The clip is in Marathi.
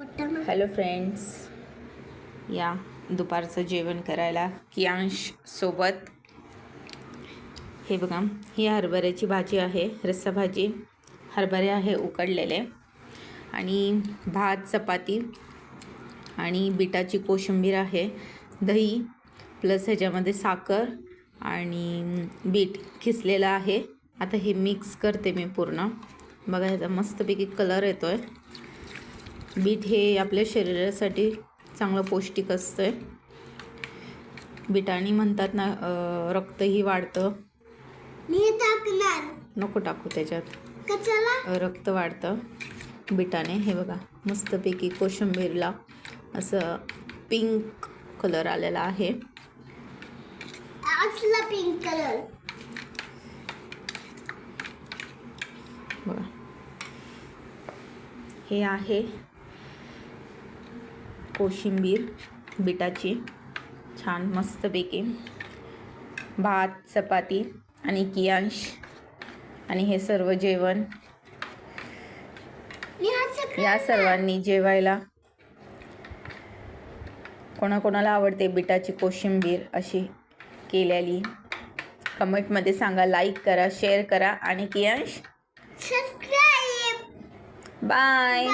हॅलो फ्रेंड्स या दुपारचं जेवण करायला कियांश सोबत. हे बघा ही हरभऱ्याची भाजी आहे रस्सा भाजी. हरभरे आहे उकडलेले. आणि भात चपाती आणि बिटाची कोशिंबीर आहे दही प्लस ह्याच्यामध्ये साखर आणि बीट खिसलेलं आहे. आता हे मिक्स करते मी पूर्ण. बघा ह्याचा मस्तपैकी कलर येतो आहे बीट हे आपल्या शरीरासाठी चांगलं पौष्टिक असतं आहे बिटाणी म्हणतात ना रक्तही वाढतं. मी टाकणार. नको टाकू त्याच्यात. रक्त वाढतं बिटाने. हे बघा मस्तपैकी कोशिंबीरला असं पिंक कलर आलेला आहे. असला पिंक कलर. बघा. हे आहे कोशिंबीर बिटाची छान मस्तपैकी. भात चपाती आणि कियांश. आणि हे सर्व जेवण या सर्वांनी जेवायला. कोणाकोणाला आवडते बिटाची कोशिंबीर अशी केलेली? कमेंटमध्ये सांगा लाईक करा शेअर करा आणि कियांश. Subscribe bye